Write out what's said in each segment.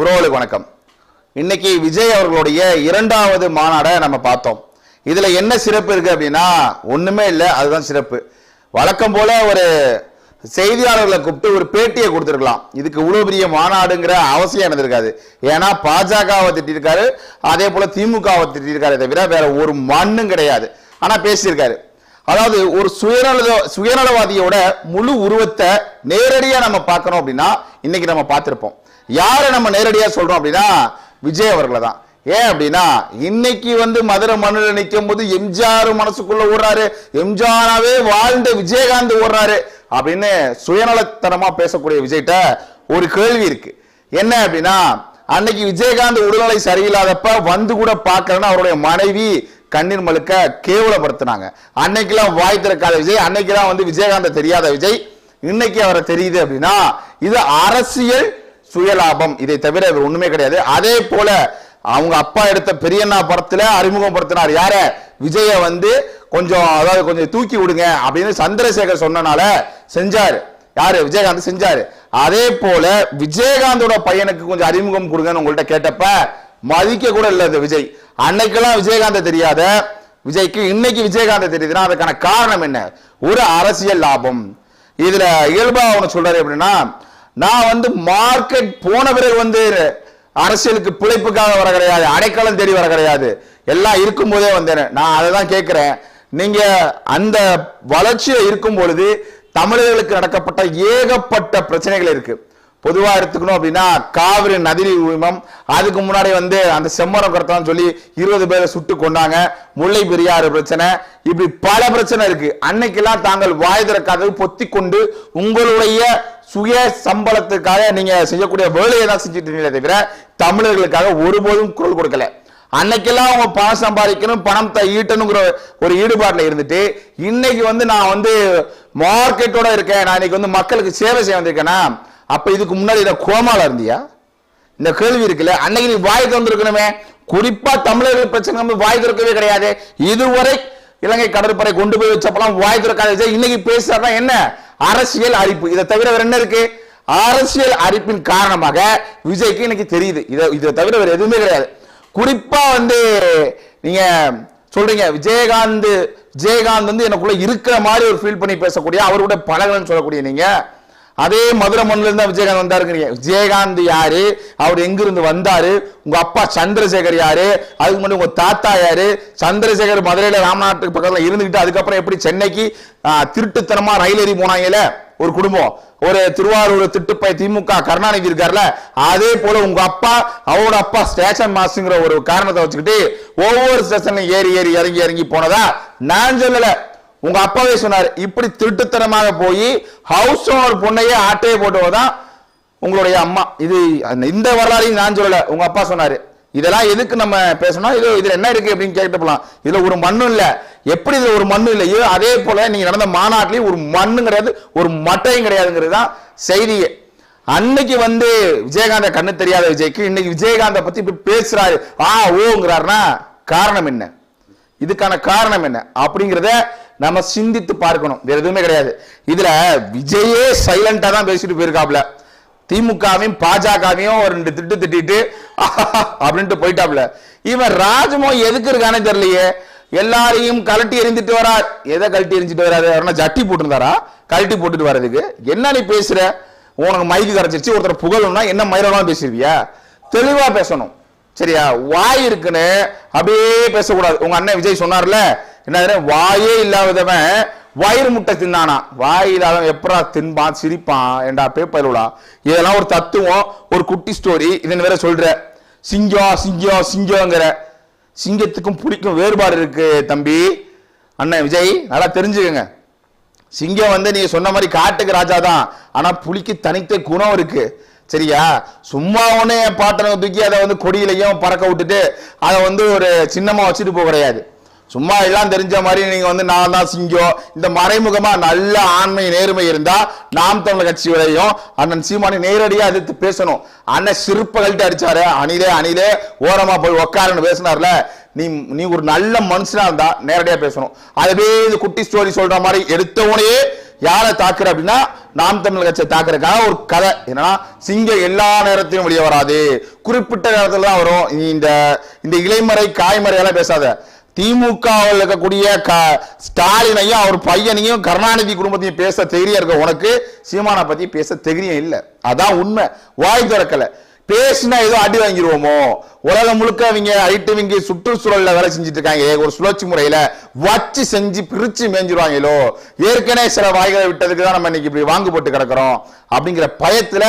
உறவுகளுக்கு வணக்கம். இன்னைக்கு விஜய் அவர்களுடைய இரண்டாவது மாநாடை நம்ம பார்த்தோம். இதில் என்ன சிறப்பு இருக்கு அப்படின்னா ஒன்றுமே இல்லை அதுதான் சிறப்பு. வழக்கம் போல ஒரு செய்தியாளர்களை கூப்பிட்டு ஒரு பேட்டியை கொடுத்துருக்கலாம். இதுக்கு இவ்வளோ பெரிய மாநாடுங்கிற அவசியம் இருந்திருக்காது ஏன்னா பாஜகவை திட்டிருக்காரு அதே போல் திமுகவை திட்டிருக்காரு. தவிர வேற ஒரு மண்ணும் கிடையாது. ஆனால் பேசியிருக்காரு. அதாவது ஒரு சுயநல சுயநலவாதியோட முழு உருவத்தை நேரடியாக நம்ம பார்க்கணும் அப்படின்னா இன்னைக்கு நம்ம பார்த்துருப்போம். யாரை நம்ம நேரடியாக சொல்கிறோம் அப்படின்னா விஜய் அவர்களை தான் ஏன் அப்படின்னா இன்னைக்கு வந்து மதுரை மண்ணில் நிற்கும் போது எம்ஜிஆர் மனசுக்குள்ள ஓடுறாரு. எம்ஜிஆராவே வாழ்ந்த விஜயகாந்த் ஓடுறாரு அப்படின்னு சுயநலத்தனமா பேசக்கூடிய விஜய்கிட்ட ஒரு கேள்வி இருக்கு. என்ன அப்படின்னா அன்னைக்கு விஜயகாந்த் உடல்நிலை சரியில்லாதப்ப வந்து கூட பார்க்கறேன்னு அவருடைய மனைவி கண்ணீர் மழுக்க கேவலப்படுத்தினாங்க. அன்னைக்கெல்லாம் வாய் திறக்காத விஜய் அன்னைக்கெல்லாம் வந்து விஜயகாந்த் தெரியாத விஜய். இன்னைக்கு அவரை தெரியுது அப்படின்னா இது அரசியல் சுயலாபம். இதை தவிர வேறு ஒண்ணுமே கிடையாது. அதே போல அவங்க அப்பா எடுத்த பெரியண்ணா படத்துல அறிமுகப்படுத்தினார். யார? விஜய வந்து கொஞ்சம் அதாவது கொஞ்சம் தூக்கி விடுங்க அப்படின்னு சந்திரசேகர் சொன்னனால செஞ்சாரு. யாரு? விஜயகாந்த் செஞ்சாரு. அதே போல விஜயகாந்தோட பையனுக்கு கொஞ்சம் அறிமுகம் கொடுங்கன்னு உங்கள்ட்ட கேட்டப்ப மதிக்க கூட இல்லை இந்த விஜய். அன்னைக்கெல்லாம் விஜயகாந்த் தெரியாத விஜய்க்கு இன்னைக்கு விஜயகாந்த் தெரியுதுன்னா அதுக்கான காரணம் என்ன? ஒரு அரசியல் லாபம். இதுல இயல்பா அவனு சொல்றாரு எப்படின்னா நான் வந்து மார்க்கெட் போன பிறகு வந்து அரசியலுக்கு பிழைப்புக்காக வர கிடையாது அடைக்கலம் தேடி வர கிடையாது. எல்லாம் இருக்கும் போதே வந்தேன். நான் அதை தான் கேட்குறேன். நீங்க அந்த வளர்ச்சியில் இருக்கும் பொழுது தமிழர்களுக்கு நடக்கப்பட்ட ஏகப்பட்ட பிரச்சனைகள் இருக்கு. பொதுவாக எடுத்துக்கணும் அப்படின்னா காவிரி நதிநீர் உரிமம் அதுக்கு முன்னாடி வந்து அந்த செம்மரம் கடத்தான் சொல்லி இருபது பேரை சுட்டு கொண்டாங்க முல்லை பெரியாறு பிரச்சனை இப்படி பல பிரச்சனை இருக்கு. அன்னைக்கெல்லாம் தாங்கள் வாய் திறக்காதது பொத்தி கொண்டு உங்களுடைய சுய சம்பளத்துக்காக நீங்க செய்யக்கூடிய வேலையை தான் செஞ்சுட்டு இருக்கீங்களே தவிர தமிழர்களுக்காக ஒருபோதும் குரல் கொடுக்கல. அன்னைக்கெல்லாம் அவங்க பணம் சம்பாதிக்கணும் பணத்தை ஈட்டணுங்கிற ஒரு ஈடுபாட்டில் இருந்துட்டு இன்னைக்கு வந்து நான் வந்து மார்க்கெட்டோட இருக்கேன் நான் இன்னைக்கு வந்து மக்களுக்கு சேவை செய்ய வந்திருக்கேனா? அப்ப இதுக்கு முன்னாடி இதை கோமால இருந்தியா? இந்த கேள்வி இருக்குல்ல அன்னைக்கு நீ வாய் திறந்திருக்கணுமே. குறிப்பா தமிழர்கள் பிரச்சனை வந்து வாய் திறக்கவே கிடையாது. இதுவரை இலங்கை கடற்படை கொண்டு போய் வச்சப்பெல்லாம் வாய் திறக்காத இன்னைக்கு பேசுறதா என்ன? அரசியல் அரிப்பு. இதை தவிர வேற என்ன இருக்கு? அரசியல் அரிப்பின் காரணமாக விஜய்க்கு இன்னைக்கு தெரியுது. இதை இதை தவிர வேற எதுவுமே கிடையாது. குறிப்பா வந்து நீங்க சொல்றீங்க விஜயகாந்த் விஜயகாந்த் வந்து எனக்குள்ள இருக்கிற மாதிரி ஒரு ஃபீல் பண்ணி பேசக்கூடிய அவரோட பழகலன்னு சொல்லக்கூடிய நீங்க அதே மதுரை மண்ணில இருந்தா விஜயகாந்த் வந்தாருங்கிறீங்க. விஜயகாந்த் யாரு? அவர் எங்கிருந்து வந்தாரு? உங்க அப்பா சந்திரசேகர் யாரு? அதுக்கு முன்னாடி உங்க தாத்தா யாரு? சந்திரசேகர் மதுரையில ராமநாட்டுக்கு பக்கத்துல இருந்துகிட்டு அதுக்கப்புறம் எப்படி சென்னைக்கு திருட்டுத்தனமா ரயில் ஏறி போனாங்கல்ல? ஒரு குடும்பம். ஒரு திருவாரூர் திட்டுப்பை திமுக கருணாநிதி இருக்கார்ல? அதே போல உங்க அப்பா அவரோட அப்பா ஸ்டேஷன் மாஸ்டர்ங்கிற ஒரு காரணத்தை வச்சுக்கிட்டு ஒவ்வொரு ஸ்டேஷன்லையும் ஏறி ஏறி இறங்கி இறங்கி போனதா? நான் சொல்லல. உங்க அப்பாவே சொன்னார் இப்படி திருட்டுத்தனமாக போய் ஹவுஸ் ஓனர் பொண்ணையே ஆட்டையை போட்டுவதான் உங்களுடைய அம்மா. இது அந்த- இந்த வரலாறையும் நான் சொல்லல உங்க அப்பா சொன்னாரு. இதெல்லாம் எதுக்கு நம்ம பேசணும் இது இதுல என்ன இருக்கு அப்படின்னு கேட்டு போலாம். இதுல ஒரு மண்ணும் இல்ல. எப்படி இதுல ஒரு மண்ணும் இல்லையோ அதே போல நீங்க நடந்த மாநாட்டிலையும் ஒரு மண்ணும் கிடையாது ஒரு மட்டையும் கிடையாதுங்கிறது தான் செய்தியே. அன்னைக்கு வந்து விஜயகாந்த கண்ணு தெரியாத விஜய்க்கு இன்னைக்கு விஜயகாந்த பத்தி இப்படி பேசுறாரு. ஆ ஓங்கிறாருன்னா காரணம் என்ன? இதுக்கான காரணம் என்ன? அப்படிங்கிறத நம்ம சிந்தித்து பார்க்கணும். வேற எதுவுமே கிடையாது. இதுல விஜயே சைலண்டா தான் பேசிட்டு போயிருக்காப்ல திமுகவையும் பாஜகவையும் ஒரு ரெண்டு திட்டு திட்டிட்டு அப்படின்ட்டு போயிட்டாப்ல இவன் ராஜமோ எதுக்கு இருக்கானே தெரியலையே. எல்லாரையும் கழட்டி எரிஞ்சிட்டு வரார். எதை கழட்டி எரிஞ்சிட்டு வராரு? அவர்னா ஜட்டி போட்டுருந்தாரா? கழட்டி போட்டுட்டு வர்றதுக்கு என்ன நீ பேசுற? உனக்கு மைக்கு கரைச்சிருச்சு ஒருத்தர் புகழணும்னா என்ன மயிரெல்லாம் பேசிருவியா? தெளிவா பேசணும். சரியா? வாய் இருக்குன்னு அப்படியே பேசக்கூடாது. உங்க அண்ணன் விஜய் சொன்னார்ல என்ன வாயே இல்லாதவன் வயிறு முட்டை தின்னானா. வாய் இல்லாதவன் எப்படா தின்பான் சிரிப்பான் ஏண்டா பேப்பருடா இதெல்லாம் ஒரு தத்துவம் ஒரு குட்டி ஸ்டோரி இதன் வேற சொல்ற? சிங்கம் சிங்கம் சிங்கங்கிற. சிங்கத்துக்கும் புலிக்கும் வேறுபாடு இருக்கு தம்பி. அண்ணன் விஜய் நல்லா தெரிஞ்சுக்கங்க. சிங்கம் வந்து நீங்க சொன்ன மாதிரி காட்டுக்கு ராஜா தான். ஆனா புலிக்கு தனித்த குணம் இருக்கு. சரியா? சும்மா ஒன்னே பாட்டனை தூக்கி அதை வந்து கொடியிலையும் பறக்க விட்டுட்டு அதை வந்து ஒரு சின்னமா வச்சுட்டு போக கிடையாது. சும்மா எல்லாம் தெரிஞ்ச மாதிரி நீங்க வந்து நான் தான் சிங்கம் இந்த மறைமுகமா நல்ல ஆண்மை நேர்மை இருந்தா நாம் தமிழர் கட்சியோடையும் அண்ணன் சீமானி நேரடியா எதிர்த்து பேசணும். அண்ணன் சிற்பங்கள்ட்ட அடிச்சாரு. அணிலே அணிலே ஓரமா போய் உக்காருன்னு பேசினார்ல. நீ நீ ஒரு நல்ல மனுஷனா இருந்தா நேரடியா பேசணும். அதுவே இது குட்டி ஸ்டோரி சொல்ற மாதிரி எடுத்தவனையே யாரை தாக்குற அப்படின்னா நாம் தமிழ் கட்சியை தாக்குறதுக்காக ஒரு கதை. என்னன்னா சிங்கம் எல்லா நேரத்திலும் வெளியே வராது. குறிப்பிட்ட நேரத்துல தான் வரும். நீ இந்த இந்த இலைமறை காய்மறை எல்லாம் பேசாத. திமுகவில் இருக்கக்கூடிய க ஸ்டாலினையும் அவர் பையனையும் கருணாநிதி குடும்பத்தையும் பேச தைரியம் இருக்க உனக்கு? சீமானை பற்றி பேச தைரியம் இல்லை. அதான் உண்மை. வாய் திறக்கல. பேசினா ஏதோ அடி வாங்கிடுவோமோ உலகம் முழுக்க அவங்க ஐட்டு இங்கே சுற்றுச்சூழல்ல வேலை செஞ்சுட்டு இருக்காங்க. ஒரு சுழற்சி முறையில வச்சு செஞ்சு பிரிச்சு மேஞ்சிருவாங்களோ? ஏற்கனவே சில வாய்களை விட்டதுக்கு தான் நம்ம இன்னைக்கு இப்படி வாங்கு போட்டு கிடக்குறோம் அப்படிங்கிற பயத்துல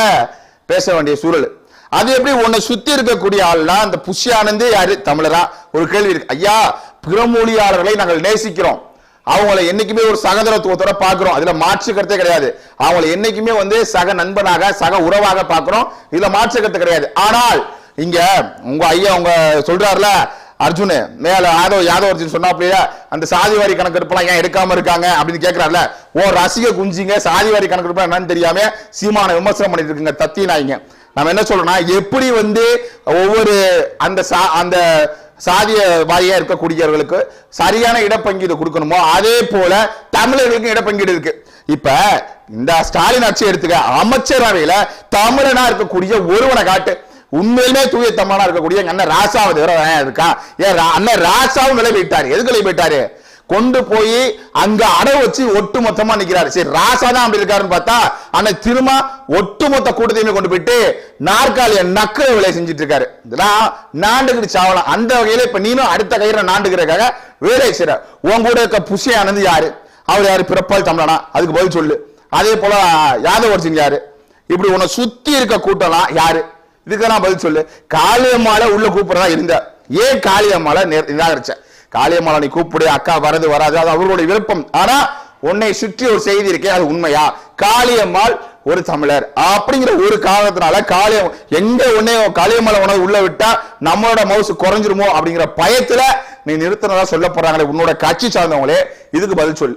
பேச வேண்டிய சூழல். அது எப்படி உன்னை சுத்தி இருக்கக்கூடிய ஆள்னா அந்த புஷி ஆனந்தே யாரு? தமிழரா? ஒரு கேள்வி இருக்கு. ஐயா பிறமொழியாளர்களை நாங்கள் நேசிக்கிறோம். அவங்கள என்னைக்குமே ஒரு சகோதரத்துவத்தோட பார்க்கிறோம். அதுல மாற்று கருத்தே கிடையாது. அவங்கள என்னைக்குமே வந்து சக நண்பனாக சக உறவாக பார்க்கிறோம். இதுல மாற்று கருத்து கிடையாது. ஆனால் இங்க உங்க ஐயா உங்க சொல்றாருல அர்ஜுன் மேல யாதவ் யாதவ் அர்ஜுன் சொன்னாப்லையா அந்த சாதிவாரி கணக்கெடுப்பெல்லாம் ஏன் எடுக்காம இருக்காங்க அப்படின்னு கேட்கறாருல ஓ ரசிக குஞ்சிங்க சாதிவாரி கணக்கெடுப்பு என்னன்னு தெரியாம சீமான விமர்சனம் பண்ணிட்டு இருக்குங்க தத்தி நாய்ங்க நம்ம என்ன சொல்றோம்னா எப்படி வந்து ஒவ்வொரு அந்த சா- அந்த சாதிய வாரியா இருக்கக்கூடியவர்களுக்கு சரியான இடப்பங்கீடு கொடுக்கணுமோ அதே போல தமிழர்களுக்கும் இடப்பங்கீடு இருக்கு. இப்ப இந்த ஸ்டாலின் ஆட்சி எடுத்துக்க அமைச்சரவையில தமிழனா இருக்கக்கூடிய ஒருவனை காட்டு. உண்மையிலுமே தூய தமிழனா இருக்கக்கூடிய எங்க அண்ணன் ராசாவது வேற இருக்கா? ஏன் ரா- அண்ணன் ராசாவும் விலை எதுக்கு விளைவிட்டாரு போயிட்டாரு கொண்டு போய் அங்க அடை வச்சு ஒட்டு மொத்தமா நிக்கிறாரு. சரி ராசா தான் அப்படி இருக்காருன்னு பார்த்தா அண்ணன் திரும்ப ஒட்டுமொத்த கூட்டத்தையுமே கொண்டு போயிட்டு நாற்காலிய நக்கிற விலை செஞ்சுட்டு இருக்காரு இதெல்லாம் நாண்டுகிட்டு சாவலாம். அந்த வகையில இப்ப நீனும் அடுத்த கயிறை நாண்டுகிறக்காக வேலை செய்யற உன் கூட இருக்க புஷி ஆனது யாரு? அவர் யாரு? பிறப்பால் தமிழனா? அதுக்கு பதில் சொல்லு. அதே போல யாதவர் அர்ஜுன் யாரு? இப்படி உன்னை சுத்தி இருக்க கூட்டம்லாம் யாரு? இதுக்கெல்லாம் பதில் சொல்லு. காளியம்மால உள்ள கூப்பிடறதா இருந்த. ஏன் காளியம்மால நே- நிராகரிச்ச? காளியம்மாளை நீ கூப்பிடு அக்கா வரது வராது அது அவர்களுடைய விருப்பம். ஆனா உன்னை சுற்றி ஒரு செய்தி இருக்கே அது உண்மையா? காளியம்மாள் ஒரு தமிழர். அப்படிங்கிற ஒரு காரணத்தினால காளியம் எங்க உன்னை காளியம்மாளை உணவு உள்ள விட்டா நம்மளோட மவுசு குறைஞ்சிருமோ அப்படிங்கிற பயத்துல நீ நிறுத்தினதா சொல்ல போறாங்களே உன்னோட கட்சி சார்ந்தவங்களே இதுக்கு பதில் சொல்.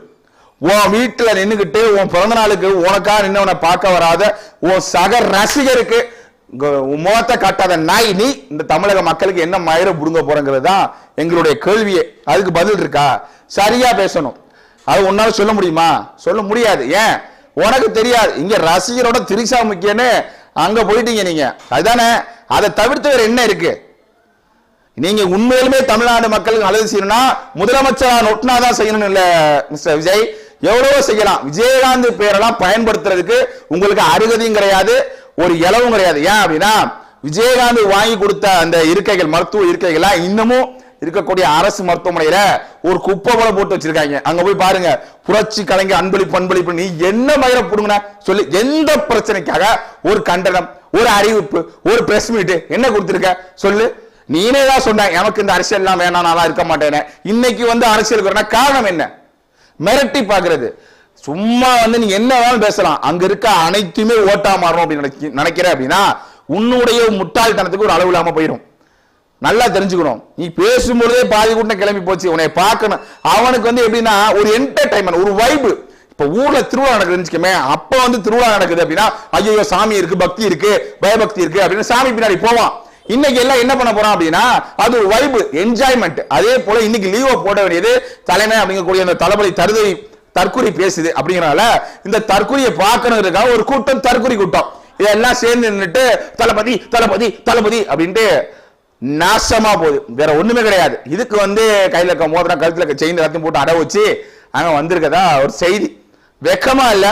உன் வீட்டுல நின்னுகிட்டு உன் பிறந்த நாளுக்கு உனக்கா நின்னவனை பார்க்க வராத உன் சக ரசிகருக்கு முகத்தை காட்டாத நாய் நீ இந்த தமிழக மக்களுக்கு என்ன மயிர புடுங்க போறங்கிறது தான் எங்களுடைய கேள்வியே. அதுக்கு பதில் இருக்கா? சரியா பேசணும். அது உன்னால சொல்ல முடியுமா? சொல்ல முடியாது. ஏன்? உனக்கு தெரியாது. இங்க ரசிகரோட திரிசா முக்கியன்னு அங்க போயிட்டீங்க நீங்க. அதுதானே? அதை தவிர்த்து வேற என்ன இருக்கு? நீங்க உண்மையிலுமே தமிழ்நாடு மக்களுக்கு நல்லது செய்யணும்னா முதலமைச்சரா நொட்டினாதான் செய்யணும் இல்ல மிஸ்டர் விஜய்? எவ்வளவோ செய்யலாம். விஜயகாந்த் பேரெல்லாம் பயன்படுத்துறதுக்கு உங்களுக்கு அருகதையும் கிடையாது. ஒரு இலவும் கிடையாது. ஏன் அப்படின்னா விஜயகாந்த் வாங்கி கொடுத்த அந்த இருக்கைகள் மருத்துவ இருக்கைகள்லாம் இன்னமும் இருக்கக்கூடிய அரசு மருத்துவமனையில ஒரு குப்பை போல போட்டு வச்சிருக்காங்க. அங்க போய் பாருங்க புரட்சி கலைஞர் அன்பளிப்பு அன்பளிப்பு நீ என்ன மயிர புடுங்கன? சொல்லி எந்த பிரச்சனைக்காக ஒரு கண்டனம் ஒரு அறிவிப்பு ஒரு பிரஸ் மீட் என்ன கொடுத்துருக்க? சொல்லு. நீனே தான் சொன்ன எனக்கு இந்த அரசியல் எல்லாம் வேணாம் நான் இருக்க மாட்டேன்னு. இன்னைக்கு வந்து அரசியல் காரணம் என்ன? மிரட்டி பாக்குறது சும்மா வந்து நீங்க என்ன வேணாலும் பேசலாம். அங்க இருக்க அனைத்துமே ஓட்டா மாறணும் அப்படின்னு நினைக்கிற அப்படின்னா உன்னுடைய முட்டாள்தனத்துக்கு ஒரு அளவு இல்லாம போயிடும் நல்லா தெரிஞ்சுக்கணும். நீ பேசும்பொழுதே பாதி கூட்டம் கிளம்பி போச்சு. உன்னை பார்க்கணும். அவனுக்கு வந்து எப்படின்னா ஒரு என்டர்டைன்மெண்ட் ஒரு வைபு இப்ப ஊர்ல திருவிழா நடக்குதுன்னு அப்போ அப்ப வந்து திருவிழா நடக்குது அப்படின்னா ஐயோ சாமி இருக்கு பக்தி இருக்கு பயபக்தி இருக்கு அப்படின்னு சாமி பின்னாடி போவான். இன்னைக்கு எல்லாம் என்ன பண்ண போறோம் அப்படின்னா அது ஒரு வைபு என்ஜாய்மெண்ட் அதே போல இன்னைக்கு லீவை போட வேண்டியது தலைமை அப்படிங்கக்கூடிய அந்த தளபதி தருதை தற்கொலை பேசுது அப்படிங்கறனால இந்த தற்கொலையை பார்க்கணுங்கிறதுக்காக ஒரு கூட்டம் தற்கொலை கூட்டம். இதெல்லாம் சேர்ந்து நின்னுட்டு தளபதி தளபதி தளபதி அப்படின்ட்டு நாசமா போகுது. வேற ஒண்ணுமே கிடையாது. இதுக்கு வந்து கையில இருக்க மோதிரம் கழுத்துல இருக்க செயின் எல்லாத்தையும் போட்டு அடை வச்சு அங்க வந்திருக்கதா ஒரு செய்தி. வெக்கமா இல்ல.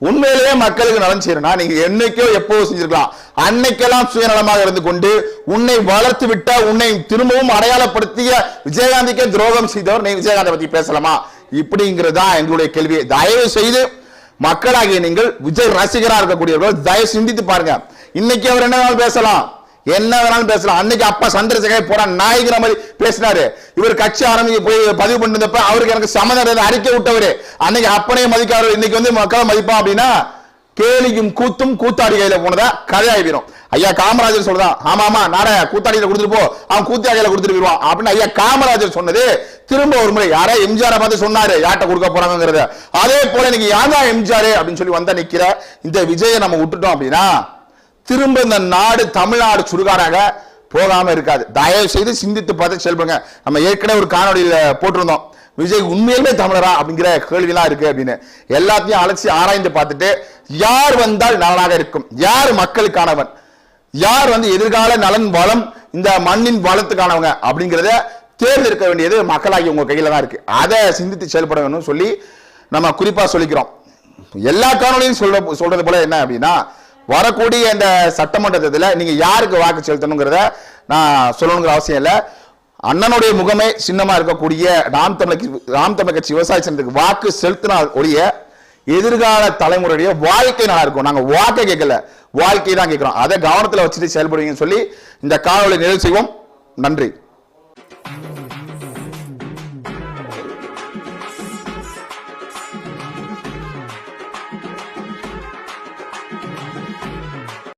உண்மையிலேயே மக்களுக்கு நலன் செய்யணும்னா நீங்க என்னைக்கோ எப்போ செஞ்சிருக்கலாம். அன்னைக்கெல்லாம் சுயநலமாக இருந்து கொண்டு உன்னை வளர்த்து விட்ட உன்னை திரும்பவும் அடையாளப்படுத்திய விஜயகாந்திக்கே துரோகம் செய்தவர் நீ விஜயகாந்தை பத்தி பேசலாமா? இப்படிங்கிறதா எங்களுடைய கேள்வி. தயவு செய்து மக்களாகிய நீங்கள் விஜய் ரசிகராக இருக்கக்கூடியவர்கள் தயவு சிந்தித்து பாருங்க. இன்னைக்கு அவர் என்ன வேணாலும் பேசலாம். என்ன வேணாலும் பேசலாம். அன்னைக்கு அப்பா சந்திரசேகர் போற நாயகிற மாதிரி பேசினாரு. இவர் கட்சி ஆரம்பிக்க போய் பதிவு பண்ணிருந்தப்ப அவருக்கு எனக்கு சம்மதம் அறிக்கை விட்டவரு. அன்னைக்கு அப்பனே மதிக்காரு இன்னைக்கு வந்து மக்களை மதிப்பான் அப்படின்னா கேலியும் கூத்தும் கூத்தாடி கையில போனதா கதையாயிரும் ஐயா காமராஜர் சொல்றான் ஆமா ஆமா நாட கூத்தாடியில கொடுத்துட்டு போ அவன் கூத்தாடியில கொடுத்துட்டு போயிருவான் அப்படின்னு ஐயா காமராஜர் சொன்னது திரும்ப ஒரு முறை யாரா எம்ஜிஆர் பார்த்து சொன்னாரு யார்ட்ட கொடுக்க போறாங்கிறத அதே போல இன்னைக்கு யாரா எம்ஜிஆர் அப்படின்னு சொல்லி வந்தா நிக்கிற இந்த விஜயை நம்ம விட்டுட்டோம் அப்படின்னா திரும்ப இந்த நாடு தமிழ்நாடு சுடுகாடாக போகாம இருக்காது. தயவு செய்து சிந்தித்து பார்த்து செல்புங்க நம்ம ஏற்கனவே ஒரு காணொலியில போட்டிருந்தோம். விஜய் உண்மையிலுமே தமிழரா அப்படிங்கிற கேள்விலாம் இருக்கு அப்படின்னு. எல்லாத்தையும் அலசி ஆராய்ந்து பார்த்துட்டு யார் வந்தால் நலனாக இருக்கும்? யார் மக்களுக்கானவன்? யார் வந்து எதிர்கால நலன் வளம் இந்த மண்ணின் வளத்துக்கானவங்க அப்படிங்கிறத தேர்ந்தெடுக்க வேண்டியது மக்களாகி உங்க கையில தான் இருக்கு. அதை சிந்தித்து செயல்பட வேணும்னு சொல்லி நம்ம குறிப்பா சொல்லிக்கிறோம். எல்லா காணொலியும் சொல்ற சொல்றது போல என்ன அப்படின்னா வரக்கூடிய இந்த சட்டமன்றத்தில் நீங்க யாருக்கு வாக்கு செலுத்தணுங்கிறத நான் சொல்லணுங்கிற அவசியம் இல்லை. அண்ணனுடைய முகமே சின்னமா இருக்கக்கூடிய ராம் தமிழ் ராம் தமிழ் கட்சி விவசாய சங்கத்துக்கு வாக்கு செலுத்தினால் ஒழிய எதிர்கால தலைமுறையுடைய வாழ்க்கை நல்லா இருக்கும். நாங்கள் வாக்கை கேட்கல. வாழ்க்கை தான் கேட்குறோம். அதை கவனத்தில் வச்சுட்டு செயல்படுவீங்கன்னு சொல்லி இந்த காணொலி நிறைவு செய்வோம். நன்றி.